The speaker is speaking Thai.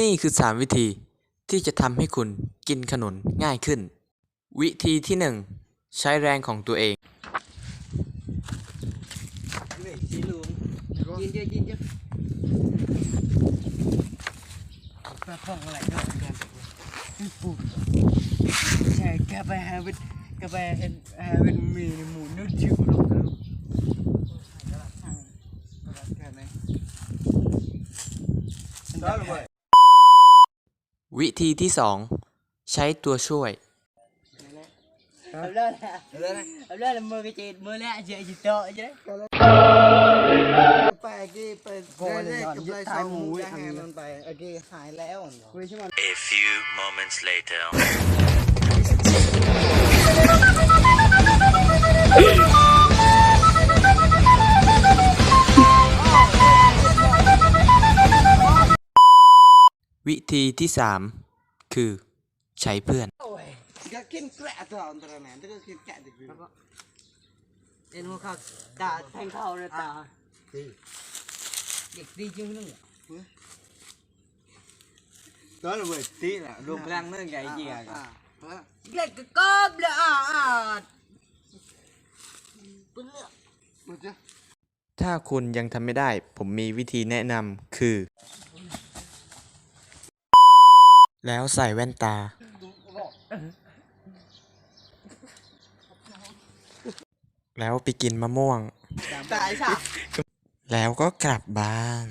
นี่คือ 3 วิธีที่จะทำให้คุณกินขนุนง่ายขึ้น วิธีที่ 1 ใช้แรงของตัวเองนี่สีเหลืองกินเยอะกินเยอะปลาพองอะไรก็กันปุ๊บใช่กาแฟฮาเป็นกาแฟฮาเป็นมีหมูนุ่มชิวลงแล้วไหม วิธีที่ 2 ใช้ตัวช่วยเอาเลยเอาเลยเอาเลยมือกระจิดมือแล้วเจอจิตโตใช่ไหมไปกี่ไปกๆกับไรสองหมูย่างแฮมันไปโอเคหายแล้วคุยใช่ไหม A few moments later. วิธีที่ 3 คือใช้เพื่อนก็กินแกะตัวอันตรายนั่นก็กินแกะดิบเอ็นหัวเขาตาแทงเข้าเลยตาเด็กดีจังนึง đó là bởi tí là รวมพลังเรื่องใหญ่จริงอะ à เด็กก็กอบเลยอะอะ một chứ ถ้าคุณยังทำไม่ได้ ผมมีวิธีแนะนำคือ แล้วใส่แว่นตา แล้วไปกินมะม่วง tại sao แล้วก็กลับบ้าน